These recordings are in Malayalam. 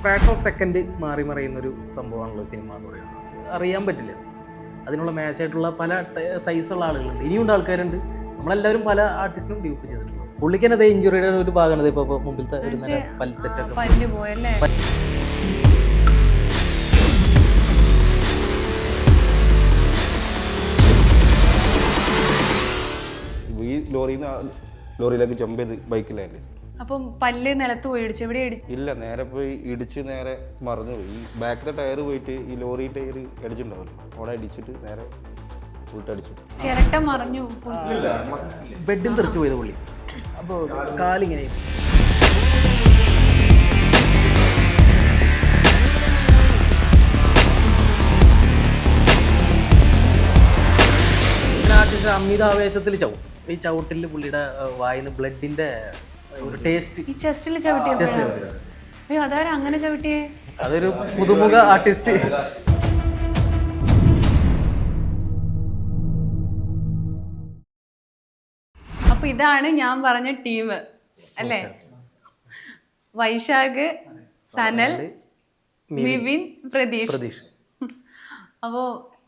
ഫ്രാക്ഷൻ ഓഫ് സെക്കൻഡ് മാറി മറിയുന്ന ഒരു സംഭവമാണല്ലോ സിനിമ എന്ന് പറയുന്നത്. അറിയാൻ പറ്റില്ല. അതിനുള്ള മാച്ചായിട്ടുള്ള പല സൈസുള്ള ആളുകളുണ്ട്. ഇനിയുണ്ട് ആൾക്കാരുണ്ട്. നമ്മളെല്ലാവരും പല ആർട്ടിസ്റ്റിനും ഡ്യൂപ്പ് ചെയ്തിട്ടുള്ളത്. പുള്ളിക്ക് തന്നെ ഇഞ്ചുറിയുടെ ഒരു ഭാഗമാണ് ഇപ്പോൾ മുമ്പിലത്തെ ഒരു നല്ല പൽസെറ്റൊക്കെ ഈ ലോറിയിൽ നിന്ന് ലോറിയിലേക്ക് ജമ്പ് ചെയ്ത് ബൈക്കിലായിട്ട് അപ്പം പല്ല് നിലത്ത് പോയി ഇടിച്ചു എവിടെ ഇടിച്ചു? ഇല്ല നേരെ പോയി ഇടിച്ച് നേരെ മറിഞ്ഞു പോയി ഈ ബാക്കിലെ ടയർ പോയിട്ട് ഈ ലോറി ടയർ അടിച്ചിട്ടുണ്ടാവില്ല അവിടെ അടിച്ചിട്ട് നേരെ ഉൾട്ടടിച്ചു. ചിരട്ട മറിഞ്ഞു. ബെഡിൽ തെറിച്ചു പോയത് പുള്ളി. അപ്പോൾ കാലിങ്ങനെ. ആർട്ടിസ്റ്റ് അമിതാവേശത്തിൽ ചവിട്ടും. ഈ ചവിട്ടിൽ പുള്ളിയുടെ വായിന്ന് ബ്ലഡിന്റെ ഒരു ടേസ്റ്റ്. ഈ ചെസ്റ്റിൽ ചവിട്ടിയ അയ്യോ അതാരാ അങ്ങനെ ചവിട്ടിയേ? അതൊരു പുതുമുഖ ആർട്ടിസ്റ്റ്. അപ്പൊ ഇതാണ് ഞാൻ പറഞ്ഞ ടീം അല്ലേ? വൈശാഖ് സനൽ മിവിൻ പ്രതീഷ്. പ്രതീഷ്. അപ്പോ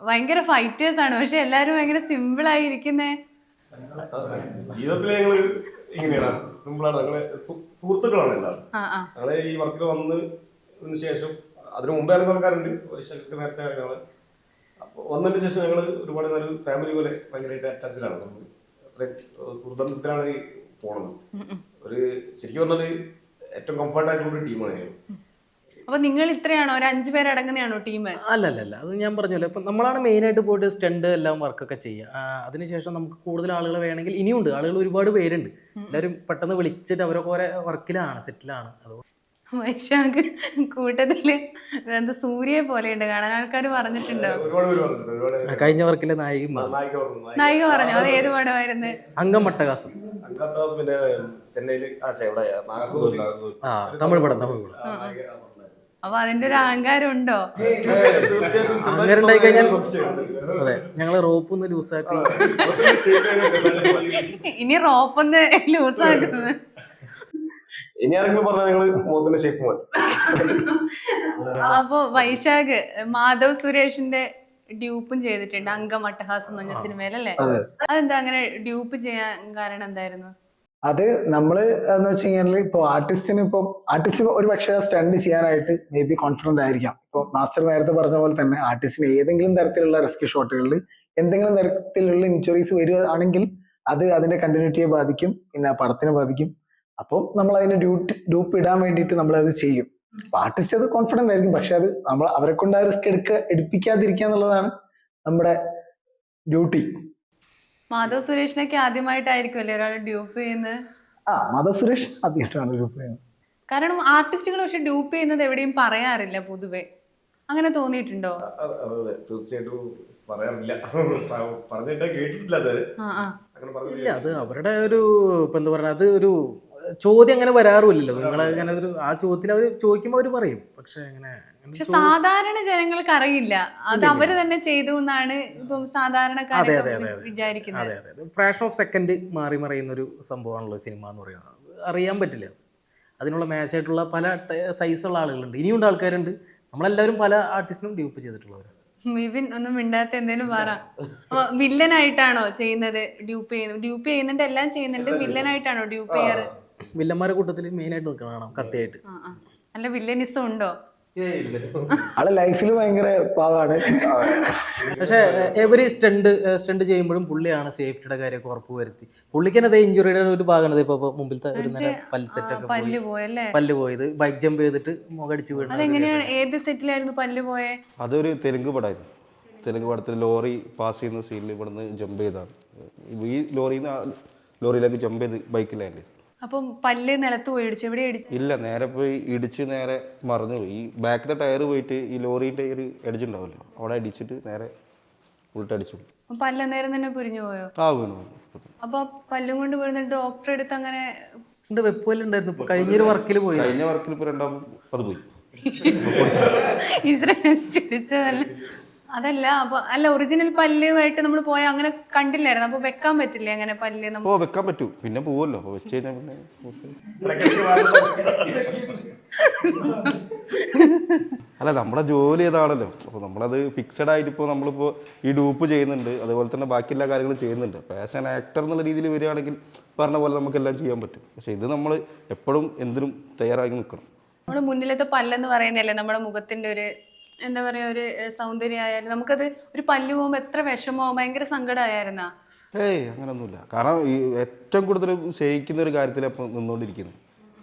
ഭയങ്കര ഫൈറ്റേഴ്സ് ആണ്. പക്ഷെ എല്ലാരും ഭയങ്കര സിമ്പിൾ ആയിരിക്കുന്നേ. ഇരിക്കുന്നേ ജീവിതത്തിലെ ഞങ്ങൾ ഇങ്ങനെയാണ്. സിമ്പിളാണ് ഞങ്ങളെ സുഹൃത്തുക്കളാണ് എല്ലാവരും. ഞങ്ങളെ ഈ വർക്കിൽ വന്നതിന് ശേഷം അതിന് മുമ്പേ അറിയുന്ന ആൾക്കാരുണ്ട്. വൈശാഖ് നേരത്തെ അപ്പോൾ വന്നതിന് ശേഷം ഞങ്ങൾ ഒരുപാട് നല്ല ഫാമിലി പോലെ ഭയങ്കരമായിട്ട് അറ്റാച്ചിലാണ് നമ്മൾ അത്രയും സുഹൃത്തത്തിലാണ് പോണത്. ഒരു ശരിക്കും പറഞ്ഞാൽ ഏറ്റവും കംഫർട്ട് ആയിട്ടുള്ള ഒരു ടീമാണ് ഞങ്ങൾ അപ്പൊ നിങ്ങൾ ഇത്രയാണോ? ഒരു അഞ്ചു പേരടങ്ങുന്നതാണോ ടീം അല്ല അല്ല അല്ല അത് ഞാൻ പറഞ്ഞല്ലോ. ഇപ്പൊ നമ്മളാണ് മെയിൻ ആയിട്ട് പോയിട്ട് സ്റ്റണ്ട് എല്ലാം വർക്കൊക്കെ ചെയ്യുക. ആ, അതിനുശേഷം നമുക്ക് കൂടുതൽ ആളുകൾ വേണമെങ്കിൽ ഇനിയുണ്ട്. ആളുകൾ ഒരുപാട് പേരുണ്ട്. എല്ലാവരും പെട്ടെന്ന് വിളിച്ചിട്ട് അവരൊക്കെ ഓരോ വർക്കിലാണ് സെറ്റിലാണ് അതുകൊണ്ട് വൈശാഖ് കൂട്ടത്തിൽ എന്താ സൂര്യയെ പോലെയുണ്ട്. കാണാൻ ആൾക്കാർ പറഞ്ഞിട്ടുണ്ടോ? ഒരുപാട് ഒരുപാട് കഴിഞ്ഞ വർക്കിലെ നായിക നായിക പറഞ്ഞു. അത് ഏത് പടമായിരുന്നു അംഗം മട്ടകാസം. പിന്നെ ചെന്നൈയിൽ ആ തമിഴ് പടം തമിഴ് പടം. അപ്പൊ അതിന്റെ ഒരു അഹങ്കാരം ഉണ്ടോ അങ്ങനെ ഉണ്ടായി കഴിഞ്ഞാൽ അതെ ഞങ്ങൾ റോപ്പ് ഒന്ന് ലൂസാക്കി. ഇനി റോപ്പൊന്ന് ഒന്ന് ലൂസാക്കുന്നത്. ഇനി ആരെങ്കിലും പറഞ്ഞാൽ ഞങ്ങൾ മുഖത്തിന്റെ ഷേപ്പ് മാറ്റി. അപ്പൊ വൈശാഖ് മാധവ് സുരേഷിന്റെ ഡ്യൂപ്പും ചെയ്തിട്ടുണ്ട് അംഗം അട്ടഹാസം എന്ന് പറഞ്ഞ സിനിമയിലല്ലേ? അതെന്താ അങ്ങനെ ഡ്യൂപ്പ് ചെയ്യാൻ കാരണം എന്തായിരുന്നു? അത് നമ്മൾ എന്ന് വെച്ച് കഴിഞ്ഞാൽ ഇപ്പൊ ആർട്ടിസ്റ്റിന് ഇപ്പം ആർട്ടിസ്റ്റ് ഒരു പക്ഷേ സ്റ്റണ്ട് ചെയ്യാനായിട്ട് മേ ബി കോൺഫിഡന്റ് ആയിരിക്കാം. ഇപ്പൊ മാസ്റ്റർ നേരത്തെ പറഞ്ഞ പോലെ തന്നെ ആർട്ടിസ്റ്റിന് ഏതെങ്കിലും തരത്തിലുള്ള റിസ്ക് ഷോട്ടുകളിൽ എന്തെങ്കിലും തരത്തിലുള്ള ഇഞ്ചുറീസ് വരികയാണെങ്കിൽ അത് അതിന്റെ കണ്ടിന്യൂറ്റിയെ ബാധിക്കും പിന്നെ പടത്തിനെ ബാധിക്കും. അപ്പോൾ നമ്മൾ അതിന് ഡ്യൂട്ടി ഡ്യൂപ്പ് ഇടാൻ വേണ്ടിയിട്ട് നമ്മൾ അത് ചെയ്യും ആർട്ടിസ്റ്റ് അത് കോൺഫിഡന്റ് ആയിരിക്കും. പക്ഷെ അത് നമ്മൾ അവരെ കൊണ്ട് ആ റിസ്ക് എടുക്ക എടുപ്പിക്കാതിരിക്കുക എന്നുള്ളതാണ് നമ്മുടെ ഡ്യൂട്ടി മാധവ് സുരേഷിനൊക്കെ ആദ്യമായിട്ടായിരിക്കും അല്ലേ ഒരാൾ ഡ്യൂപ്പ് ചെയ്യുന്നത്? ആ സുരേഷ് ആദ്യമായിട്ടാണ് ഡ്യൂപ്പ് ചെയ്യുന്നത്. കാരണം ആർട്ടിസ്റ്റുകൾ പക്ഷെ ഡ്യൂപ്പ് ചെയ്യുന്നത് എവിടെയും പറയാറില്ല പൊതുവെ. അങ്ങനെ തോന്നിയിട്ടുണ്ടോ? തീർച്ചയായിട്ടും പറയാറില്ല. പറഞ്ഞിട്ട് കേട്ടിട്ടില്ല അത്. അങ്ങനെ പറഞ്ഞു ഇല്ല അത് അവരുടെ ഒരു ഇപ്പം എന്താ പറയുക അത് ഒരു ചോദ്യം അങ്ങനെ വരാറുമില്ലല്ലോ. നിങ്ങൾ അങ്ങനെ ഒരു ആ ചോദ്യത്തിൽ അവർ ചോദിക്കുമ്പോൾ അവർ പറയും. പക്ഷെ അങ്ങനെ പക്ഷെ സാധാരണ ജനങ്ങൾക്ക് അറിയില്ല. അത് അവർ തന്നെ ചെയ്തു എന്നാണ് ഇപ്പം സാധാരണക്കാരെ. വിചാരിക്കുന്നത്. അതെ അതെ ഓഫ് സെക്കൻഡ് മാറി മറിയുന്ന ഒരു സംഭവമാണല്ലോ സിനിമ എന്ന് പറയുന്നത്. അറിയാൻ പറ്റില്ല. അതിനുള്ള മാച്ചായിട്ടുള്ള പല സൈസുള്ള ആളുകളുണ്ട്. ഇനിയുണ്ട് ആൾക്കാരുണ്ട്. നമ്മളെല്ലാവരും പല ആർട്ടിസ്റ്റിനും ഡ്യൂപ്പ് ചെയ്തിട്ടുള്ളവരാണ്. മിവിൻ ഒന്നും മിണ്ടാത്ത എന്തേലും പറ. വില്ലനായിട്ടാണോ ചെയ്യുന്നത് ഡ്യൂപ്പ് ചെയ്യുന്നത്? ഡ്യൂപ്പ് ചെയ്യുന്നുണ്ട് എല്ലാം ചെയ്യുന്നുണ്ട്. വില്ലനായിട്ടാണോ ഡ്യൂപ്പ് ചെയ്യാറ്? വില്ലന്മാരുടെ കൂട്ടത്തിൽ മെയിനായിട്ട് നിൽക്കണം കാണാം കത്തിയായിട്ട്. നല്ല വില്ലനിസം ഉണ്ടോ? ആൾ ലൈഫിൽ ഭയങ്കര പാവാണ്. പക്ഷേ എവരി സ്റ്റണ്ട് സ്റ്റണ്ട് ചെയ്യുമ്പോഴും പുള്ളിയാണ് സേഫ്റ്റിയുടെ കാര്യമൊക്കെ ഉറപ്പ് വരുത്തി. പുള്ളിക്ക് തന്നെ ഇഞ്ചുറിയുടെ ഒരു ഭാഗമാണ് ഇപ്പൊ മുമ്പിലത്തെ ഒരു നല്ല പൽസെറ്റൊക്കെ പല്ല് പോയല്ലേ? പല്ല് പോയത്. ബൈക്ക് ജമ്പ് ചെയ്തിട്ട് മുഖടിച്ച് വീണു. ഒരു അതെങ്ങനെയാണ്? ഏത് സെറ്റിലായിരുന്നു പല്ല് പോയെ? അതൊരു തെലുങ്ക് പടമായിരുന്നു തെലുങ്ക് പടത്തിൽ ലോറി പാസ് ചെയ്യുന്ന സീനിൽ ഇവിടുന്ന് ജമ്പ് ചെയ്താണ് ഈ ലോറിയിൽ നിന്ന് ലോറിയിലേക്ക് ജമ്പ് ചെയ്ത് ബൈക്കിലായിട്ട് അപ്പം പല്ല് നിലത്ത് പോയി ഇടിച്ചു എവിടെ ഇടിച്ചു? ഇല്ല നേരെ പോയി ഇടിച്ച് നേരെ മറിഞ്ഞു പോയി ഈ ബാക്കിലെ ടയർ പോയിട്ട് ഈ ലോറി ടയർ അടിച്ചിട്ടുണ്ടാവില്ല അവിടെ അടിച്ചിട്ട് നേരെ ഉൾട്ടടിച്ചു പല്ല് അന്നേരം തന്നെ പുരിഞ്ഞു പോയോ? ആ വീണു അപ്പൊ പല്ലും കൊണ്ട് പോയിരുന്നിട്ട് ഡോക്ടറെ അടുത്ത് അങ്ങനെ ഉണ്ട് വെപ്പുവല്ലുണ്ടായിരുന്നു ഇപ്പൊ. കഴിഞ്ഞൊരു വർക്കിൽ പോയി. കഴിഞ്ഞ വർക്കിൽ ഇപ്പോൾ രണ്ടാമത് അത് പോയി. ഈശ്വരൻ ചിരിച്ചതല്ല? അതല്ല അപ്പൊ അല്ല ഒറിജിനൽ പല്ലുമായിട്ട് നമ്മൾ പോയ അങ്ങനെ കണ്ടില്ലായിരുന്നു. അപ്പൊ വെക്കാൻ പറ്റില്ലേ അങ്ങനെ പല്ല് ഓ വെക്കാൻ പറ്റൂ. പിന്നെ പോവല്ലോ. അപ്പൊ വെച്ച് കഴിഞ്ഞാൽ പിന്നെ അല്ല നമ്മുടെ ജോലി ഏതാണല്ലോ അപ്പൊ നമ്മളത് ഫിക്സഡ് ആയിട്ട് ഇപ്പോൾ നമ്മളിപ്പോൾ ഈ ഡൂപ്പ് ചെയ്യുന്നുണ്ട്. അതുപോലെ തന്നെ ബാക്കി എല്ലാ കാര്യങ്ങളും ചെയ്യുന്നുണ്ട്. അപ്പോൾ ആസ് ആൻ ആക്ടർ എന്നുള്ള രീതിയിൽ വരികയാണെങ്കിൽ പറഞ്ഞ പോലെ നമുക്കെല്ലാം ചെയ്യാൻ പറ്റും. പക്ഷെ ഇത് നമ്മൾ എപ്പോഴും എന്തിനും തയ്യാറായി നിൽക്കണം നമ്മുടെ മുന്നിലത്തെ പല്ലെന്ന് പറയുന്നതല്ലേ നമ്മുടെ മുഖത്തിന്റെ ഒരു എന്താ പറയാ ഒരു സൗന്ദര്യമായാലും നമുക്കത് ഒരു പല്ലു പോകുമ്പോ എത്ര വിഷമോ ഭയങ്കര സങ്കടമായിരുന്നാ ഏയ് അങ്ങനൊന്നുമില്ല. കാരണം ഈ ഏറ്റവും കൂടുതൽ സ്നേഹിക്കുന്ന ഒരു കാര്യത്തിലാണ് ഇപ്പം നിന്നുകൊണ്ടിരിക്കുന്നത്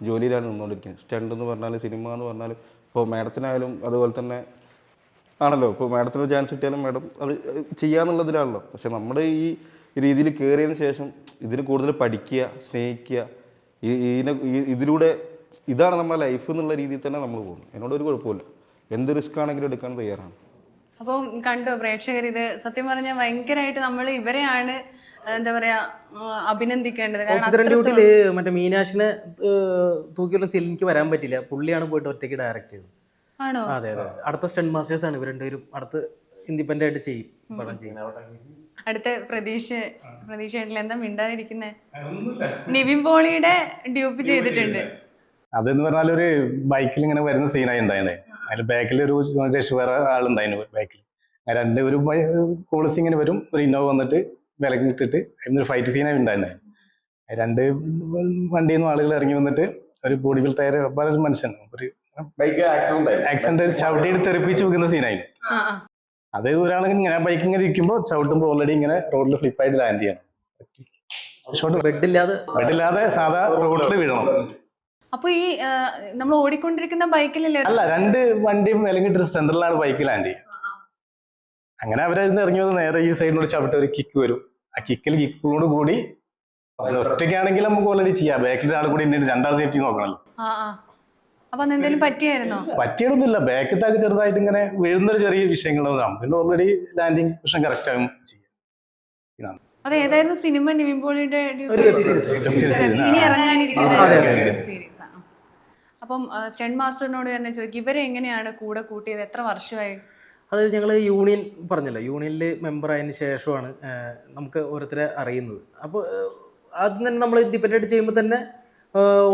ജോലിയിലാണ് നിന്നുകൊണ്ടിരിക്കുന്നത് സ്റ്റണ്ട് എന്ന് പറഞ്ഞാലും സിനിമ എന്ന് പറഞ്ഞാലും ഇപ്പോൾ മാഡത്തിനായാലും അതുപോലെ തന്നെ ആണല്ലോ. ഇപ്പോൾ മാഡത്തിന് ചാൻസ് കിട്ടിയാലും മാഡം അത് ചെയ്യാന്നുള്ളതിലാണല്ലോ. പക്ഷെ നമ്മുടെ ഈ രീതിയിൽ കയറിയതിന് ശേഷം ഇതിന് കൂടുതൽ പഠിക്കുക സ്നേഹിക്കുക ഇതിനെ ഇതിലൂടെ ഇതാണ് നമ്മുടെ ലൈഫ് എന്നുള്ള രീതിയിൽ തന്നെ നമ്മൾ പോകുന്നു എന്നോട് ഒരു കുഴപ്പമില്ല എന്ത് റിസ്ക് ആണെങ്കിലും എടുക്കാൻ തയ്യാറാണ്. അപ്പം കണ്ടോ പ്രേക്ഷകർ ഇത് സത്യം പറഞ്ഞാൽ ഭയങ്കരമായിട്ട് നമ്മൾ ഇവരെയാണ് എന്താ പറയാ അഭിനന്ദിക്കേണ്ടത്. ഡ്യൂട്ടിയിൽ മറ്റേ മീനാഷിനെ തൂക്കിയുള്ള സീൽ എനിക്ക് വരാൻ പറ്റില്ല. പുള്ളിയാണ് പോയിട്ട് ഒറ്റയ്ക്ക് ഡയറക്റ്റ് ചെയ്തത്. ആണോ? അതെ അതെ. അടുത്ത സ്റ്റണ്ട് മാസ്റ്റേഴ്സ് ആണ് ഇവർ രണ്ടുപേരും. അടുത്ത് ഇൻഡിപെൻഡന്റ് ആയിട്ട് ചെയ്യും പടം ചെയ്യുന്ന അടുത്ത പ്രതീക്ഷ പ്രതീക്ഷയായിട്ടില്ല എന്താ മിണ്ടാതിരിക്കുന്നേ? നിവിൻ പോളിയുടെ ഡ്യൂപ്പ് ചെയ്തിട്ടുണ്ട്. അതെന്ന് പറഞ്ഞാൽ ഒരു ബൈക്കിൽ ഇങ്ങനെ വരുന്ന സീനായി ഉണ്ടായിരുന്നത് അതിൽ ബാക്കിൽ ഒരു രക്ഷ വേറെ ആളുണ്ടായിരുന്നു ബാക്കിൽ രണ്ട് ഒരു പോളിസി ഇങ്ങനെ വരും ഒരു ഇന്നോവ വന്നിട്ട് വിലക്കിട്ടിട്ട് അതിനൊരു ഫൈറ്റ് സീനായി ഉണ്ടായിരുന്നു. രണ്ട് വണ്ടിയിൽ നിന്ന് ആളുകൾ ഇറങ്ങി വന്നിട്ട് ഒരു ബോഡി ബിൽ ടയർ ഒരു മനുഷ്യൻ ഒരു ബൈക്ക് ആക്സിഡന്റ് ചവിട്ടിയിട്ട് തെറിപ്പിച്ച് വെക്കുന്ന സീനായി അത് ഒരാളിങ്ങനെ ഇങ്ങനെ ബൈക്ക് ഇങ്ങനെ ഇരിക്കുമ്പോൾ ചവിട്ടുമ്പോൾ ഓൾറെഡി ഇങ്ങനെ റോഡിൽ ഫ്ലിപ്പായിട്ട് ലാൻഡ് ചെയ്യണം. ഷോട്ട് ബെഡില്ലാതെ ബെഡില്ലാതെ സാധാ റോഡിൽ വീഴണം. അപ്പൊ ഈ നമ്മൾ ഓടിക്കൊണ്ടിരിക്കുന്ന ബൈക്കിലല്ലേ? അല്ല രണ്ട് വണ്ടിയും അല്ലെങ്കിൽ സെന്ററിലാണ് ബൈക്ക് ലാൻഡ് ചെയ്യുക. അങ്ങനെ അവരായിരുന്നു ഇറങ്ങി വന്ന് നേരെ ഈ സൈഡിനോട് ചവിട്ട് ഒരു കിക്ക് വരും. ആ കിക്കിൽ കിക്കോട് കൂടി ഒറ്റയ്ക്കാണെങ്കിൽ നമുക്ക് ഓൾറെഡി ചെയ്യാം. ബാക്കിൽ ആൾ കൂടി രണ്ടാൾ സേഫ്റ്റി നോക്കണല്ലോ. ബാക്കിൽ ബാക്കിത്താക്ക് ചെറുതായിട്ട് ഇങ്ങനെ വീഴുന്നൊരു ചെറിയ വിഷയങ്ങളാണ് പിന്നെ ഓൾറെഡി ലാൻഡിങ് പ്രശ്നം കറക്റ്റ് ആകും ചെയ്യാം അതെ ഏതായിരുന്നു സിനിമ? നിവിൻ പോളിയുടെ ഒരു വെബ് സീരീസ് ഇനി ഇറങ്ങാനിരിക്കുന്ന അതെ, അതെ, വെബ് സീരീസ് ആണ് അപ്പം സ്റ്റെൻഡ് മാസ്റ്ററിനോട് തന്നെ ചോദിക്കും ഇവരെ എങ്ങനെയാണ് കൂടെ കൂട്ടിയത്? എത്ര വർഷമായി? അത് ഞങ്ങൾ യൂണിയൻ പറഞ്ഞല്ലോ യൂണിയനിൽ മെമ്പർ ആയതിനു ശേഷമാണ് നമുക്ക് ഓരോരുത്തരെ അറിയുന്നത്. അപ്പോൾ ആദ്യം തന്നെ നമ്മൾ ഇൻഡിപെൻഡന്റ് ചെയ്യുമ്പോൾ തന്നെ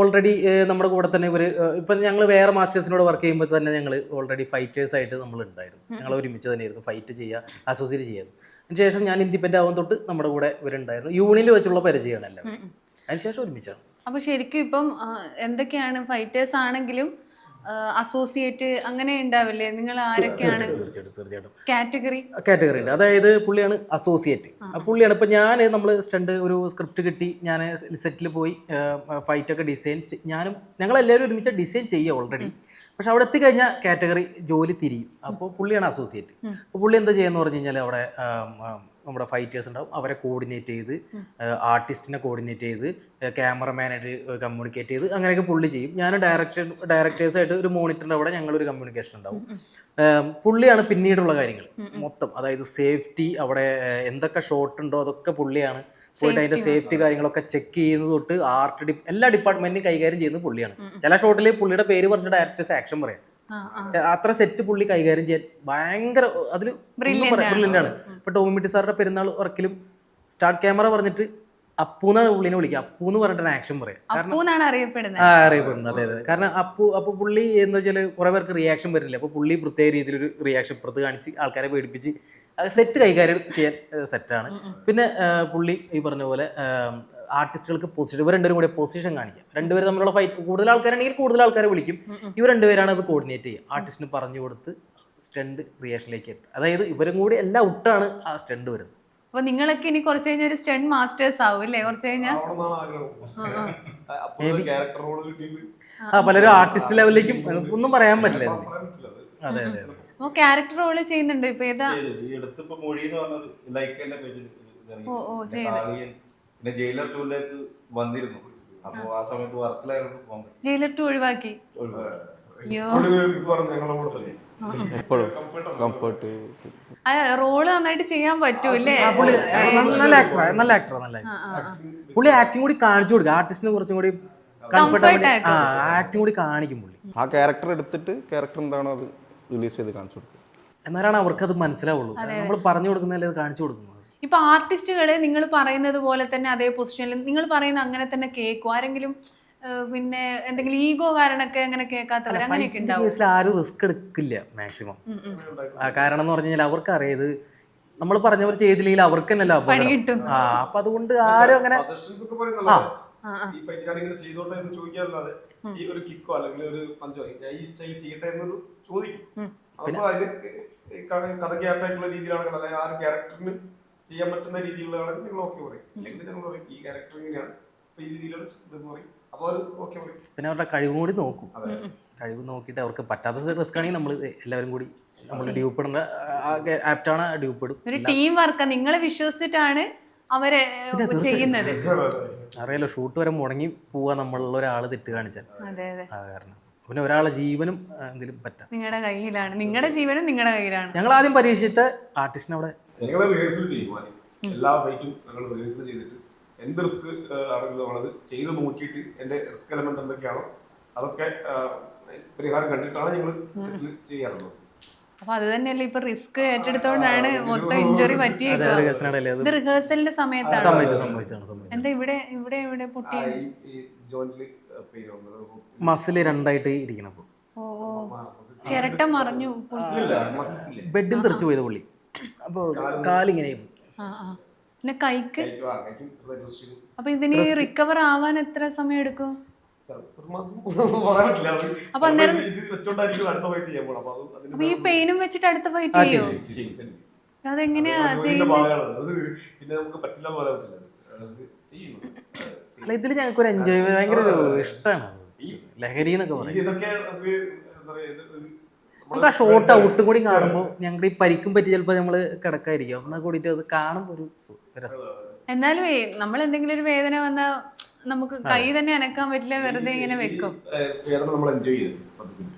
ഓൾറെഡി നമ്മുടെ കൂടെ തന്നെ ഇവർ ഇപ്പം ഞങ്ങൾ വേറെ മാസ്റ്റേഴ്സിനോട് വർക്ക് ചെയ്യുമ്പോൾ തന്നെ ഞങ്ങൾ ഓൾറെഡി ഫൈറ്റേഴ്സ് ആയിട്ട് നമ്മൾ ഉണ്ടായിരുന്നു ഞങ്ങൾ ഒരുമിച്ച് തന്നെയായിരുന്നു ഫൈറ്റ് ചെയ്യുക അസോസിയേറ്റ് ചെയ്യായിരുന്നു അതിനുശേഷം ഞാൻ ഇൻഡിപെൻഡന്റ് ആവാൻ തൊട്ട് നമ്മുടെ കൂടെ ഇവരുണ്ടായിരുന്നു. യൂണിയനിൽ വെച്ചുള്ള പരിചയമാണ് എല്ലാവരും. അതിനുശേഷം ഒരുമിച്ചാണ്. അപ്പൊ ശരിക്കും ഇപ്പം എന്തൊക്കെയാണ് ഫൈറ്റേഴ്സ് ആണെങ്കിലും അസോസിയേറ്റ് അങ്ങനെ ഉണ്ടാവില്ലേ? നിങ്ങൾ ആരൊക്കെയാണ്? കാറ്റഗറി കാറ്റഗറി ഉണ്ട്. അതായത് പുള്ളിയാണ് അസോസിയേറ്റ് പുള്ളിയാണ്. ഇപ്പം ഞാൻ നമ്മൾ സ്റ്റണ്ട് ഒരു സ്ക്രിപ്റ്റ് കിട്ടി. ഞാൻ സെറ്റിൽ പോയി. ഫൈറ്റ് ഒക്കെ ഡിസൈൻ ഞാനും ഞങ്ങളെല്ലാവരും ഒരുമിച്ച് ഡിസൈൻ ചെയ്യുക ഓൾറെഡി പക്ഷെ അവിടെ എത്തിക്കഴിഞ്ഞാൽ കാറ്റഗറി ജോലി തിരിയും. അപ്പോൾ പുള്ളിയാണ് അസോസിയേറ്റ് അപ്പോൾ പുള്ളി എന്താ ചെയ്യുന്നത് പറഞ്ഞു കഴിഞ്ഞാൽ അവിടെ നമ്മുടെ ഫൈറ്റേഴ്സ് ഉണ്ടാവും. അവരെ കോർഡിനേറ്റ് ചെയ്ത് ആർട്ടിസ്റ്റിനെ കോർഡിനേറ്റ് ചെയ്ത് ക്യാമറമാനായിട്ട് കമ്മ്യൂണിക്കേറ്റ് ചെയ്ത് അങ്ങനെയൊക്കെ പുള്ളി ചെയ്യും. ഞാൻ ഡയറക്ഷൻ ഡയറക്ടേഴ്സായിട്ട് ഒരു മോണിറ്ററിന്റെ അവിടെ ഞങ്ങളൊരു കമ്മ്യൂണിക്കേഷൻ ഉണ്ടാവും. പുള്ളിയാണ് പിന്നീടുള്ള കാര്യങ്ങൾ. മൊത്തം. അതായത് സേഫ്റ്റി അവിടെ എന്തൊക്കെ ഷോട്ട് ഉണ്ടോ അതൊക്കെ പുള്ളിയാണ്. പോയിട്ട് അതിന്റെ സേഫ്റ്റി കാര്യങ്ങളൊക്കെ ചെക്ക് ചെയ്യുന്നത് തൊട്ട് ആർട്ട് എല്ലാ ഡിപ്പാർട്ട്മെന്റിനും കൈകാര്യം ചെയ്യുന്നത് പുള്ളിയാണ്. ചില ഷോട്ടിൽ പുള്ളിയുടെ പേര് പറഞ്ഞ ഡയറക്ടേഴ്സ് ആക്ഷൻ പറയാം. അത്ര സെറ്റ് പുള്ളി കൈകാര്യം ചെയ്യാൻ ഭയങ്കര അതിൽ ബ്രില്യന്റ് ആണ്. ഇപ്പൊ ടോമിമിറ്റി സാറിന്റെ പെരുന്നാൾ ഉറക്കിലും സ്റ്റാർട്ട് ക്യാമറ പറഞ്ഞിട്ട് അപ്പു എന്നാണ് പുള്ളിനെ വിളിക്കുക. അപ്പു എന്ന് പറഞ്ഞിട്ട് ആക്ഷൻ പറയാം. അറിയപ്പെടുന്നത്. അറിയപ്പെടുന്നത്. അതെ അതെ. കാരണം അപ്പു അപ്പൊ പുള്ളി എന്താ വെച്ചാൽ കുറെ പേർക്ക് റിയാക്ഷൻ വരുന്നില്ല അപ്പൊ പുള്ളി പ്രത്യേക രീതിയിലൊരു റിയാക്ഷൻ പുറത്ത് കാണിച്ച് ആൾക്കാരെ പേടിപ്പിച്ച് സെറ്റ് കൈകാര്യം ചെയ്യാൻ സെറ്റാണ് പിന്നെ പുള്ളി ഈ പറഞ്ഞ പോലെ ആർട്ടിസ്റ്റുകൾക്ക് പൊസിഷൻ ഇവർ രണ്ടുപേരും കൂടി പൊസിഷൻ കാണിക്കാം. രണ്ടുപേരും തമ്മിലുള്ള ഫൈറ്റ് കൂടുതൽ ആൾക്കാരാണെങ്കിൽ കൂടുതൽ ആൾക്കാരെ വിളിക്കും. ഇവർ രണ്ടുപേരാണ് അത് കോർഡിനേറ്റ് ചെയ്യുക. ആർട്ടിസ്റ്റിന് പറഞ്ഞു കൊടുത്ത് സ്റ്റണ്ട് ക്രിയേഷനിലേക്ക് എത്തുക. അതായത് ഇവരും കൂടി എല്ലാം ഒട്ടാണ് ആ സ്റ്റണ്ട് വരുന്നത്. അപ്പൊ നിങ്ങളൊക്കെ ഇനി കുറച്ച് കഴിഞ്ഞ ഒരു സ്റ്റണ്ട് മാസ്റ്റേഴ്സ് ആവും അല്ലേ? കുറച്ച് കഴിഞ്ഞാൽ ആ പലരും ആർട്ടിസ്റ്റ് ലെവലിലേക്കും ഒന്നും പറയാൻ പറ്റില്ല അതെ. അതെ അപ്പൊ ക്യാരക്ടർ റോൾ ചെയ്യുന്നുണ്ട്? ഇപ്പൊ ഏതാ. ഓ ഓ കാളിയൻ, പിന്നെ ജയിലർ ടൂലേക്ക് വന്നിരുന്നു. അപ്പൊ ആ സമയത്ത് വർക്കിലായിരുന്നു പോകാൻ പറ്റി. ജയിലർ ടു ഒഴിവാക്കി. അയ്യോ. എപ്പോഴും കംഫർട്ട് ആ റോൾ നന്നായിട്ട് ചെയ്യാൻ പറ്റൂല്ലേ ആ പുള്ളി ആ, നല്ല- നല്ല ആക്ടർ നല്ല ആക്ടർ നല്ല actor. പുള്ളി ആക്ടിങ് കൂടി കാണിച്ചു കൊടുക്കുക ആർട്ടിസ്റ്റിന് കുറച്ചും കൂടി കംഫർട്ടബിൾ ആ ആക്ടിങ് കൂടി കാണിക്കും പുള്ളി. ആ ക്യാരക്ടർ എടുത്തിട്ട് ക്യാരക്ടർ എന്താണോ അത് റിലീസ് ചെയ്ത് കാണിച്ചു കൊടുക്കും. എന്നാലാണ് അവർക്കത് മനസ്സിലാവുള്ളൂ. നമ്മൾ പറഞ്ഞു കൊടുക്കുന്നതല്ലേ അത് കാണിച്ചു കൊടുക്കുന്നത്. ഇപ്പൊ ആർട്ടിസ്റ്റുകൾ നിങ്ങൾ പറയുന്നത് പോലെ തന്നെ അതേ പൊസിഷനിൽ നിങ്ങൾ പറയുന്ന അങ്ങനെ തന്നെ കേൾക്കും. ആരെങ്കിലും പിന്നെ എന്തെങ്കിലും ഈഗോ കാരണമൊക്കെ അങ്ങനെ കേൾക്കാത്തവർ അങ്ങനെയൊക്കെ കേസിൽ ആരും റിസ്ക് എടുക്കില്ല മാക്സിമം ആ കാരണം എന്ന് പറഞ്ഞു കഴിഞ്ഞാൽ അവർക്ക് അറിയത് നമ്മൾ പറഞ്ഞവർ ചെയ്തില്ലെങ്കിൽ അവർക്ക് തന്നെ ലാഭം കിട്ടും. ആ അപ്പൊ അതുകൊണ്ട് ആരും അങ്ങനെ പിന്നെ ഒക്കെ പറയുന്നത് ആ. ഈ ഇങ്ങനെ ചെയ്തോട്ടെ എന്ന് ചോദിക്കാറില്ലാതെ ഈ ഒരു കിക്കോ അല്ലെങ്കിൽ ഒരു പഞ്ചോ ഈ സ്റ്റൈൽ ചെയ്യട്ടെ എന്നൊരു ചോദിക്കും. അപ്പൊ കഥ അല്ലെങ്കിൽ ആ ക്യാരക്ടറിന് ചെയ്യാൻ പറ്റുന്ന രീതിയിലുള്ളതാണ് നിങ്ങൾ ഓക്കെ പറയും. അല്ലെങ്കിൽ ഞങ്ങൾ പറയും ഈ ക്യാരക്ടർ ഇങ്ങനെയാണ്. അപ്പൊ ഈ രീതിയിലാണ് ഇതെന്ന് പറയും. അപ്പോൾ അവർ ഓക്കെ പറയും. പിന്നെ അവരുടെ കഴിവും കൂടി നോക്കും. കഴിവ് നോക്കിയിട്ട് അവർക്ക് പറ്റാത്ത റിസ്ക് ആണെങ്കിൽ നമ്മൾ എല്ലാവരും കൂടി നമ്മൾ ഡ്യൂപ്പ് ഇടേണ്ട ആപ്റ്റാണ് ഡ്യൂപ്പ് ഇടും ഒരു ടീം വർക്ക് നിങ്ങൾ വിശ്വസിച്ചിട്ടാണ് അവരെ ചെയ്യുന്നത്. അറിയാലോ ഷൂട്ട് വരെ മുടങ്ങി പോവാ നമ്മളുള്ള ഒരാൾ തെറ്റ് കാണിച്ചാൽ. അതെ അതെ. ആ കാരണം. പിന്നെ ഒരാളെ ജീവനും എന്തെങ്കിലും പറ്റാം. നിങ്ങളുടെ കയ്യിലാണ്. നിങ്ങളുടെ ജീവനും നിങ്ങളുടെ കയ്യിലാണ്. ഞങ്ങൾ ആദ്യം പരീക്ഷിച്ചിട്ട് ആർട്ടിസ്റ്റിനെ അവിടെ ഞങ്ങൾ റിഹേഴ്സൽ ചെയ്യും. എല്ലാ ഫൈറ്റും ഞങ്ങൾ റിഹേഴ്സൽ ചെയ്തിട്ട് എന്ത് റിസ്ക് ആണെങ്കിലും നമ്മളത് ചെയ്ത് നോക്കിയിട്ട് എന്റെ റിസ്ക് എലമെന്റ് എന്തൊക്കെയാണോ അതൊക്കെ പരിഹാരം കണ്ടിട്ടാണ് ഞങ്ങൾ ചെയ്യാറുള്ളത്. അപ്പൊ അത് തന്നെയല്ലേ ഇപ്പൊ റിസ്ക് ഏറ്റെടുത്തോണ്ടാണ് മൊത്തം ഇഞ്ചുറി പറ്റിയത് ഇത് റിഹേഴ്സലിന്റെ സമയത്താണ്. സംഭവിച്ചു സംഭവിച്ചാണ് സംഭവിച്ചത് എന്താ ഇവിടെ ഇവിടെ ഇവിടെ പൊട്ടി? മസിൽ രണ്ടായിട്ട് ഇരിക്കണം ചിരട്ട മറിഞ്ഞു ബെഡിൽ തെറിച്ചു പോയത് പുള്ളി. അപ്പോൾ കാലിങ്ങനെ പോയി. പിന്നെ കൈക്ക്. അപ്പൊ ഇതിന് റിക്കവർ ആവാൻ എത്ര സമയം എടുക്കും? അപ്പൊ അന്നേരം- അപ്പൊ ഈ പെയിനും വെച്ചിട്ട് അടുത്ത ഫൈറ്റ് ചെയ്യോ. അതെങ്ങനെയാ അല്ല ഇതിൽ ഞങ്ങൾക്ക് ഒരു എൻജോയ് ഭയങ്കര ഇഷ്ടമാണ് ലഹരി എന്നൊക്കെ പറയും. നമുക്ക് ആ ഷോർട്ട് ഔട്ടും കൂടി കാണുമ്പോൾ ഞങ്ങളുടെ ഈ പരിക്കും പറ്റി ചിലപ്പോൾ നമ്മൾ കിടക്കായിരിക്കും. എന്നാൽ കൂടിയിട്ട് അത് കാണുമ്പോൾ ഒരു രസം. എന്നാലും നമ്മൾ എന്തെങ്കിലും ഒരു വേദന വന്ന നമുക്ക് കൈ തന്നെ അനക്കാൻ പറ്റില്ല വെറുതെ ഇങ്ങനെ വെക്കും. വേദന നമ്മൾ എൻജോയ് ചെയ്തു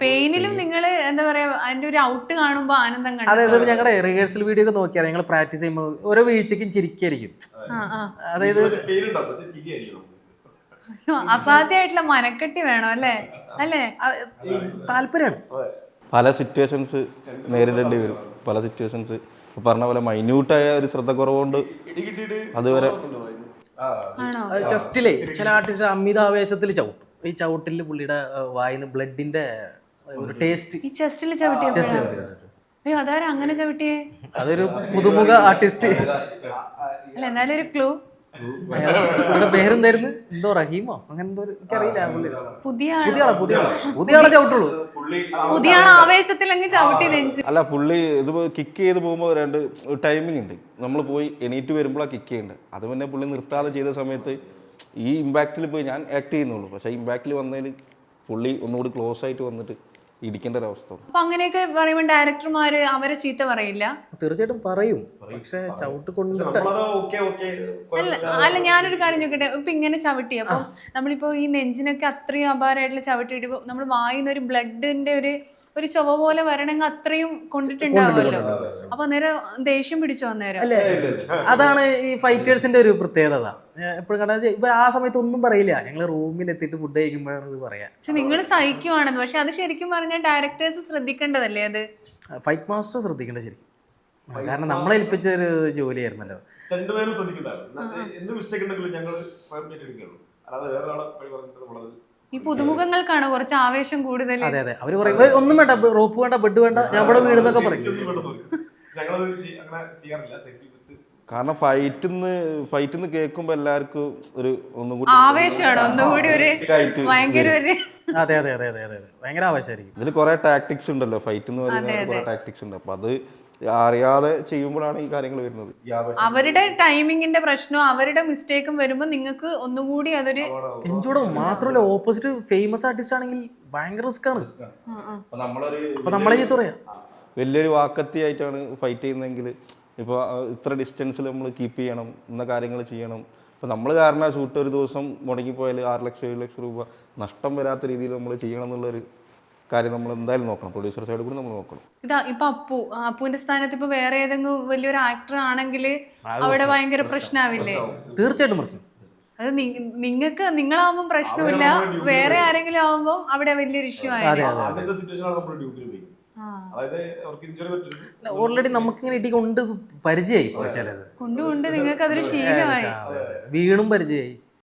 പെയിനിലും നിങ്ങൾ എന്താ പറയാ അതിന്റെ ഒരു ഔട്ട് കാണുമ്പോ ആനന്ദം അതായത് കണ്ടു ഞങ്ങളുടെ റിഹേഴ്സൽ വീഡിയോ ഒക്കെ നോക്കിയാൽ ഞങ്ങൾ പ്രാക്ടീസ് ചെയ്യുമ്പോൾ ഓരോ വീഴ്ചക്കും ചിരിക്കായിരിക്കും. അതായത് അസാധ്യമായിട്ടുള്ള മനക്കെട്ടി വേണം അല്ലേ? അല്ലേ? താല്പര്യമാണ് പല സിറ്റുവേഷൻസ് നേരിടേണ്ടി വരും. പല സിറ്റുവേഷൻസ് പറഞ്ഞ പോലെ മൈന്യൂട്ടായ ഒരു ശ്രദ്ധ കുറവുകൊണ്ട് അതുവരെ ആ ആണോ ജസ്റ്റിലേ ചില ആർട്ടിസ്റ്റ് അമിതാവേശത്തിൽ ചവിട്ടും. ഈ ചവിട്ടിൽ പുള്ളിയുടെ വായിന്ന് ബ്ലഡിന്റെ ഒരു ടേസ്റ്റ് ഈ ചെസ്റ്റിൽ ചവിട്ടിയ അയ്യോ അതാരും അങ്ങനെ ചവിട്ടിയേ? അതൊരു പുതുമുഖ ആർട്ടിസ്റ്റ് അല്ല എന്നാലും ഒരു ക്ലൂ പുള്ളിയുടെ പേരെന്തായിരുന്നു? എന്തോ റഹീമോ? അങ്ങനെ എന്തോ എനിക്കറിയില്ല പുള്ളി. പുതിയ പുതിയ പുതിയ പുതിയ ആളെ ചവിട്ടുള്ളൂ. പുള്ളി പുതിയ ആവേശത്തിൽ അങ്ങ് ചവിട്ടി നെഞ്ചു. അല്ല പുള്ളി ഇത് കിക്ക് ചെയ്ത് പോകുമ്പോൾ രണ്ട് ടൈമിംഗ് ഉണ്ട്. നമ്മൾ പോയി എണീറ്റ് വരുമ്പോഴാണ് കിക്ക് ചെയ്യേണ്ടത് അത് പിന്നെ പുള്ളി നിർത്താതെ ചെയ്ത സമയത്ത് ഈ ഇമ്പാക്റ്റിൽ പോയി ഞാൻ ആക്ട് ചെയ്യുന്നുള്ളൂ. പക്ഷേ ഇമ്പാക്റ്റിൽ വന്നതിൽ പുള്ളി ഒന്നുകൂടി ക്ലോസ് ആയിട്ട് വന്നിട്ട് ഇടിക്കേണ്ട ഒരു അവസ്ഥ. അപ്പൊ അങ്ങനെയൊക്കെ പറയുമ്പോൾ ഡയറക്ടർമാര് അവരെ ചീത്ത പറയില്ല? തീർച്ചയായിട്ടും പറയും. പക്ഷെ ചവിട്ട് കൊണ്ടിട്ട് നമ്മളത് ഓക്കെ ഓക്കെ. അല്ല അല്ല ഞാനൊരു കാര്യം ചോദിക്കട്ടെ. ഇപ്പൊ ഇങ്ങനെ ചവിട്ടി അപ്പൊ നമ്മളിപ്പോ ഈ നെഞ്ചിനൊക്കെ അത്രയും അപാരമായിട്ടുള്ള ഇടുമ്പോൾ നമ്മൾ വായിന്ന് ഒരു ബ്ലഡിന്റെ ഒരു ഒരു ചൊവ പോലെ വരണമെങ്കിൽ അത്രയും കൊണ്ടിട്ടുണ്ടാവുമല്ലോ. അപ്പൊ അന്നേരം ദേഷ്യം പിടിച്ചു അന്നേരം. അല്ലേ? അതാണ് ഈ ഫൈറ്റേഴ്സിന്റെ ഒരു പ്രത്യേകത. എപ്പോഴും കണ്ടാ ഇവർ ആ സമയത്ത് ഒന്നും പറയില്ല. ഞങ്ങൾ റൂമിൽ എത്തിയിട്ട് ഫുഡ് കഴിക്കുമ്പോഴാണ് ഇത് പറയാ. പക്ഷെ നിങ്ങൾ സഹിക്കുവാണെന്ന്. പക്ഷെ അത് ശരിക്കും പറഞ്ഞാൽ ഡയറക്ടേഴ്സ് ശ്രദ്ധിക്കേണ്ടതല്ലേ അത്? ഫൈറ്റ് മാസ്റ്റർ ശ്രദ്ധിക്കേണ്ട ശരിക്കും. കാരണം നമ്മളെ ഏൽപ്പിച്ച ഒരു ജോലിയായിരുന്നല്ലോ. രണ്ടുപേരും ശ്രദ്ധിക്കണ്ടായിരുന്നു എന്ത് മിസ്റ്റേക്ക് ഉണ്ടെങ്കിലും ഞങ്ങൾ സ്വയം ഏറ്റെടുക്കുകയുള്ളൂ അല്ലാതെ വേറെ ഒരാളെ വഴി പറഞ്ഞിട്ട് നമ്മളത് ഈ പുതുമുഖങ്ങൾക്കാണ് കുറച്ച് ആവേശം കൂടുതൽ അതെ അതെ. അവർ പറയും ഒന്നും വേണ്ട റോപ്പ് വേണ്ട ബെഡ് വേണ്ട ഞാൻ ഇവിടെ വീടുന്നൊക്കെ പറയും. ഞങ്ങളത് ചെയ്- അങ്ങനെ ചെയ്യാറില്ല. സെറ്റ് കാരണം ഫൈറ്റിന്ന് ഫൈറ്റിന്ന് കേൾക്കുമ്പോൾ എല്ലാവർക്കും ഒരു ഒന്നും കൂടി ആവേശമാണ്. ഒന്നുകൂടി ഒരു ഭയങ്കര ഒരു അതെ അതെ അതെ അതെ അതെ അതെ. ഭയങ്കര ആവേശമായിരിക്കും. ഇതിൽ കുറെ ടാക്ടിക്സ് ഉണ്ടല്ലോ. ഫൈറ്റ് എന്ന് പറയുന്ന കുറെ ടാക്ടിക്സ് ഉണ്ട്. അപ്പൊ അത് അറിയാതെ ചെയ്യുമ്പോഴാണ് ഈ കാര്യങ്ങൾ വരുന്നത്. അവരുടെ ടൈമിങ്ങിന്റെ പ്രശ്നവും അവരുടെ മിസ്റ്റേക്കും വരുമ്പോൾ നിങ്ങൾക്ക് ഒന്നുകൂടി അതൊരു എഞ്ചൂടെ മാത്രമല്ല ഓപ്പോസിറ്റ് ഫേമസ് ആർട്ടിസ്റ്റ് ആണെങ്കിൽ ഭയങ്കര റിസ്ക് ആണ്. അപ്പൊ നമ്മളെ ചീത്ത പറയാ. വലിയൊരു വാക്കത്തി ആയിട്ടാണ് ഫൈറ്റ് ചെയ്യുന്നതെങ്കിൽ ഇപ്പോൾ ഇത്ര ഡിസ്റ്റൻസിൽ നമ്മൾ കീപ്പ് ചെയ്യണം ഇന്ന കാര്യങ്ങൾ ചെയ്യണം. ഇപ്പോൾ നമ്മൾ കാരണം ഷൂട്ട് ഒരു ദിവസം മുടങ്ങിപ്പോയാൽ ആറ് ലക്ഷം ഏഴ് ലക്ഷം രൂപ നഷ്ടം വരാത്ത രീതിയിൽ നമ്മൾ ചെയ്യണം എന്നുള്ളൊരു കാര്യം നമ്മൾ എന്തായാലും നോക്കണം. പ്രൊഡ്യൂസർ സൈഡിൽ കൂടി നമ്മൾ നോക്കണം. ഇതാ ഇപ്പൊ അപ്പു അപ്പുവിന്റെ സ്ഥാനത്ത് ഇപ്പൊ വേറെ ഏതെങ്കിലും വലിയൊരു ആക്ടർ ആണെങ്കിൽ അവിടെ ഭയങ്കര പ്രശ്നാവില്ലേ? തീർച്ചയായിട്ടും പ്രശ്നം. അത് നിങ്ങൾക്ക് നിങ്ങളാവുമ്പോൾ പ്രശ്നമില്ല. വേറെ ആരെങ്കിലും ആവുമ്പോൾ അവിടെ വലിയൊരു ഇഷ്യൂ ആയിരുന്നു ഓൾറെഡി നമുക്കിങ്ങനെ ഇടി കൊണ്ട് പരിചയമായി കൊണ്ടുകൊണ്ട് ചിലത്. നിങ്ങൾക്ക് അതൊരു ശീലമായി. വീണും പരിചയമായി.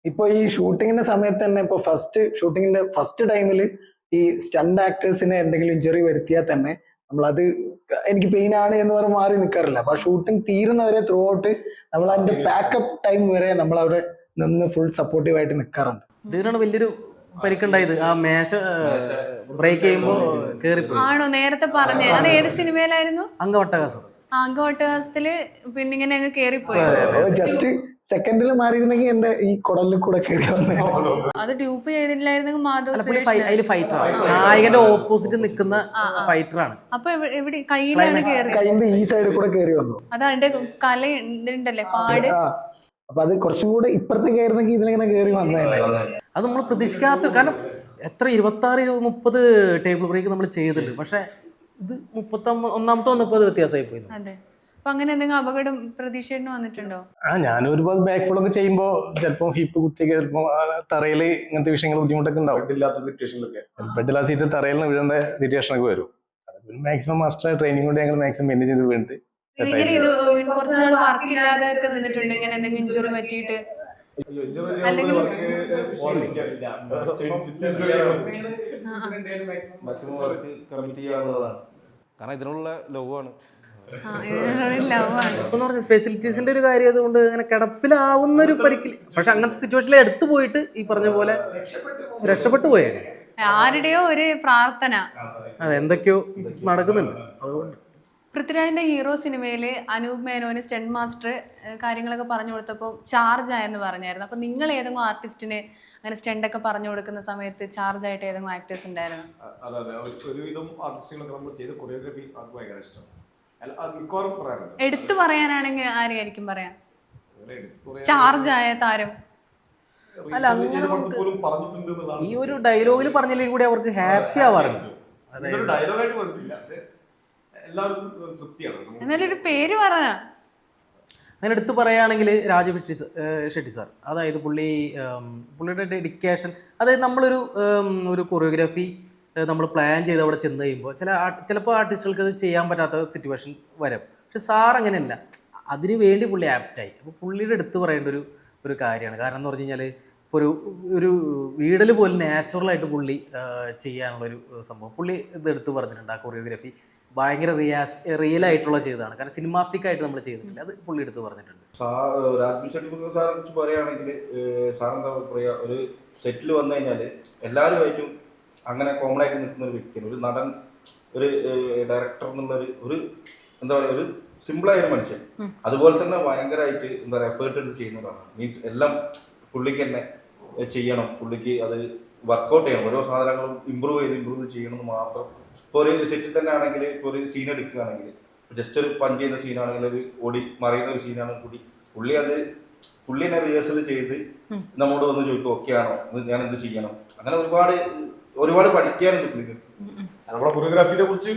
ഇപ്പൊ ഈ ഷൂട്ടിങ്ങിന്റെ സമയത്ത് തന്നെ ഇപ്പൊ ഫസ്റ്റ് ഷൂട്ടിങ്ങിന്റെ ഫസ്റ്റ് ടൈമിൽ ഈ സ്റ്റണ്ട് ആക്ടേഴ്സിനെ എന്തെങ്കിലും ഇഞ്ചുറി വരുത്തിയാൽ തന്നെ നമ്മൾ അത് എനിക്ക് പെയിൻ ആണ് എന്ന് പറഞ്ഞ് മാറി നിൽക്കാറില്ല അപ്പൊ ഷൂട്ടിംഗ് തീരുന്നവരെ ത്രൂ ഔട്ട് നമ്മൾ അതിന്റെ പാക്കപ്പ് ടൈം വരെ നമ്മൾ അവിടെ നിന്ന് ഫുൾ സപ്പോർട്ടീവ് ആയിട്ട് നിൽക്കാറുണ്ട് ഇതിനാണ് വലിയൊരു പരിക്കുണ്ടായത്. ആ മേശ ബ്രേക്ക് ചെയ്യുമ്പോൾ കേറിപ്പോയി. ആണോ? നേരത്തെ പറഞ്ഞേ. അത് ഏത് സിനിമയിലായിരുന്നു? അംഗവട്ടകാസം ആങ്കോട്ടകത്തിൽ പിന്നെ ഇങ്ങനെ അങ്ങ് കേറിപ്പോയി. ജസ്റ്റ് സെക്കൻഡിൽ മാറിയിരുന്നെങ്കിൽ എന്റെ ഈ കുടലിൽ കൂടെ കയറി വന്നേ. അത് ഡ്യൂപ്പ് ചെയ്തിട്ടില്ലായിരുന്നെങ്കിൽ മാധവ് അല്ല ഫൈറ്റർ അതിൽ ഫൈറ്ററാണ് നായകന്റെ ഓപ്പോസിറ്റ് നിൽക്കുന്ന ഫൈറ്ററാണ് അപ്പൊ എവിടെ കയ്യിലാണ് കേറി കൈന്റെ ഈ സൈഡിൽ കൂടെ കയറി വന്നു. അത് അതിന്റെ കല ഇതുണ്ടല്ലേ പാട്? അപ്പൊ അത് കുറച്ചും കൂടെ ഇപ്പുറത്തേക്ക് ആയിരുന്നെങ്കിൽ ഇതിലിങ്ങനെ കയറി വന്നേ. അത് നമ്മൾ പ്രതീക്ഷിക്കാത്ത കാരണം എത്ര ഇരുപത്തി ആറ് മുപ്പത് ടേബിൾ ബ്രേക്ക് നമ്മൾ ചെയ്തിട്ടുണ്ട്. പക്ഷെ ഇത് മുപ്പത്തി ഒന്നാമത്തെ വന്നപ്പോൾ അത് വ്യത്യാസമായി പോയി അതെ. അപ്പൊ അങ്ങനെ എന്തെങ്കിലും അപകടം പ്രതീക്ഷയായിട്ട് വന്നിട്ടുണ്ടോ? ആ ഞാൻ ഒരുപാട് ബാക്ക് ഫുള്ളൊക്കെ ചെയ്യുമ്പോൾ ചിലപ്പോൾ ഹിപ്പ് കുത്തിയൊക്കെ ചിലപ്പോൾ തറയിൽ ഇങ്ങനത്തെ വിഷയങ്ങൾ ബുദ്ധിമുട്ടൊക്കെ ഉണ്ടാവും. ഇല്ലാത്ത സിറ്റുവേഷനിലൊക്കെ. ബെഡിലാ സീറ്റ് തറയിൽ നിന്ന് വീഴുന്ന സിറ്റുവേഷൻ ഒക്കെ വരും. മാക്സിമം മാസ്റ്റർ ട്രെയിനിങ് കൊണ്ട് ഞങ്ങൾ മാക്സിമം മെയിൻ ചെയ്ത് വീണിട്ട് ഇങ്ങനെ ഇത് കുറച്ച് നാൾ വർക്ക് ഇല്ലാതെ ഒക്കെ നിന്നിട്ടുണ്ട്. ഇങ്ങനെ എന്തെങ്കിലും ഇഞ്ചുറി പറ്റിയിട്ട്. അല്ലെങ്കിൽ- മാക്സിമം വർക്ക് കമ്മിറ്റ് ചെയ്യാനുള്ളതാണ് കാരണം ഇതിനുള്ള ലോകമാണ് ആ, ഇതിനുള്ള ലവാണ്. ഇപ്പം പറഞ്ഞ ഫെസിലിറ്റീസിന്റെ ഒരു കാര്യം അതുകൊണ്ട് അങ്ങനെ കിടപ്പിലാവുന്ന ഒരു പരിക്കിൽ പക്ഷെ അങ്ങനത്തെ സിറ്റുവേഷനിൽ എടുത്തു പോയിട്ട് ഈ പറഞ്ഞ പോലെ രക്ഷപ്പെട്ടു പോയേ ആരുടെയോ ഒരു പ്രാർത്ഥന. അതെന്തൊക്കെയോ നടക്കുന്നുണ്ട്. അതുകൊണ്ട്. പൃഥ്വിരാജിന്റെ ഹീറോ സിനിമയിൽ അനൂപ് മേനോന് സ്റ്റെൻ മാസ്റ്റർ കാര്യങ്ങളൊക്കെ പറഞ്ഞു കൊടുത്തപ്പോൾ ചാർജ് ആയെന്ന് പറഞ്ഞായിരുന്നു. അപ്പൊ നിങ്ങൾ ഏതെങ്കിലും ആർട്ടിസ്റ്റിന് അങ്ങനെ സ്റ്റെൻഡ് ഒക്കെ പറഞ്ഞു കൊടുക്കുന്ന സമയത്ത് ചാർജ് ആയിട്ട് ഏതെങ്കിലും ആക്ടേഴ്സ് ഉണ്ടായിരുന്നു? അതെ അതെ. ഒരുവിധം ആർട്ടിസ്റ്റുകളൊക്കെ നമ്മൾ ചെയ്ത കൊറിയോഗ്രഫി അവർക്ക് ഭയങ്കര ഇഷ്ടം എടുത്തു പറയാനാണെങ്കിൽ ആരെയായിരിക്കും പറയാം? അങ്ങനെ എടുത്ത് ചാർജ് ആയ താരം. അല്ല, അങ്ങനെ ഈ ഒരു ഡയലോഗിൽ പറഞ്ഞില്ലെങ്കിൽ കൂടി അവർക്ക് ഹാപ്പി ആവാറുണ്ട് ഡയലോഗായിട്ട് പക്ഷെ ഒരു പേര് പറഞ്ഞ അങ്ങനെ എടുത്തു പറയുകയാണെങ്കിൽ രാജീവ് ഷെട്ടി സാർ. അതായത് പുള്ളി പുള്ളിയുടെ ഡെഡിക്കേഷൻ അതായത് നമ്മളൊരു ഒരു കൊറിയോഗ്രാഫി നമ്മൾ പ്ലാൻ ചെയ്ത് അവിടെ ചെന്ന് കഴിയുമ്പോൾ ചില ചിലപ്പോൾ ആർട്ടിസ്റ്റുകൾക്ക് അത് ചെയ്യാൻ പറ്റാത്ത സിറ്റുവേഷൻ വരും. പക്ഷെ സാർ അങ്ങനെയല്ല. അതിന് വേണ്ടി പുള്ളി ആപ്റ്റായി അപ്പോൾ പുള്ളിയുടെ എടുത്ത് പറയേണ്ട ഒരു ഒരു കാര്യമാണ്. കാരണം എന്ന് പറഞ്ഞു കഴിഞ്ഞാൽ ഇപ്പോൾ ഒരു ഒരു വീടൽ പോലെ നാച്ചുറലായിട്ട് പുള്ളി ചെയ്യാനുള്ളൊരു സംഭവം. പുള്ളി ഇത് എടുത്ത് പറഞ്ഞിട്ടുണ്ട് ആ കൊറിയോഗ്രാഫി ഭയങ്കര റിയാസ്റ്റ് റിയൽ ആയിട്ടുള്ള ചെയ്തതാണ്. കാരണം സിനിമാസ്റ്റിക് ആയിട്ട് നമ്മൾ ചെയ്തിട്ടില്ല. അത് പുള്ളി എടുത്ത് പറഞ്ഞിട്ടുണ്ട്. പറയുകയാണെങ്കിൽ സാർ എന്താ പറയുക ഒരു സെറ്റിൽ വന്നു കഴിഞ്ഞാൽ എല്ലാവരുമായിട്ടും അങ്ങനെ കോമൺ ആയിട്ട് നിൽക്കുന്ന ഒരു വ്യക്തിയാണ്. ഒരു നടൻ ഒരു ഡയറക്ടർ എന്നുള്ള ഒരു ഒരു എന്താ പറയുക ഒരു സിമ്പിളായ ഒരു മനുഷ്യൻ. അതുപോലെ തന്നെ ഭയങ്കരമായിട്ട് എന്താ പറയുക എഫേർട്ട് എടുത്ത് ചെയ്യുന്നതാണ് മീൻസ് എല്ലാം പുള്ളിക്ക് തന്നെ ചെയ്യണം. പുള്ളിക്ക് അത് വർക്കൗട്ട് ചെയ്യണം. ഓരോ സാധനങ്ങളും ഇമ്പ്രൂവ് ചെയ്ത് ഇമ്പ്രൂവ് ചെയ്യണമെന്ന് മാത്രം ഇപ്പോൾ ഒരു സെറ്റിൽ തന്നെ ആണെങ്കിൽ ഇപ്പോൾ ഒരു സീൻ എടുക്കുകയാണെങ്കിൽ ജസ്റ്റ് ഒരു പഞ്ച് ചെയ്യുന്ന സീനാണെങ്കിൽ ഒരു ഓടി മറിയുന്ന ഒരു സീനാണെങ്കിൽ കൂടി പുള്ളി അത് പുള്ളിനെ റിഹേഴ്സൽ ചെയ്ത് നമ്മോട് വന്ന് ചോദിക്കും ഓക്കെ ആണോ? ഞാൻ എന്ത് ചെയ്യണം? അങ്ങനെ ഒരുപാട് ഒരുപാട് പഠിക്കാനുണ്ട് പുള്ളിക്ക്. നമ്മളെ കൊറിയോഗ്രാഫിനെ കുറിച്ച്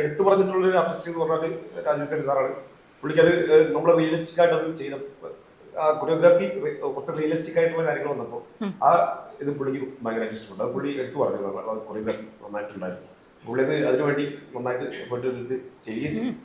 എടുത്തു പറഞ്ഞിട്ടുള്ള ഒരു ആർട്ടിസ്റ്റ് എന്ന് പറഞ്ഞാൽ രാജീവ് സെൻ സാറാണ്. പുള്ളിക്ക് അത് നമ്മൾ റിയലിസ്റ്റിക് ആയിട്ട് അത് ചെയ്ത കൊറിയോഗ്രാഫി കുറച്ച് റിയലിസ്റ്റിക് ആയിട്ടുള്ള കാര്യങ്ങൾ വന്നപ്പോൾ ആ ഇത് പുള്ളിക്ക് ഭയങ്കരമായിട്ട് ഇഷ്ടപ്പെട്ടു അത് പുള്ളി എടുത്തു പറഞ്ഞത് കൊറിയോഗ്രാഫി നന്നായിട്ടുണ്ടായിരുന്നു. പുള്ളി അത് അതിനുവേണ്ടി നന്നായിട്ട് എഫേർട്ട് എടുത്ത് ചെയ്യുകയും ചെയ്യും.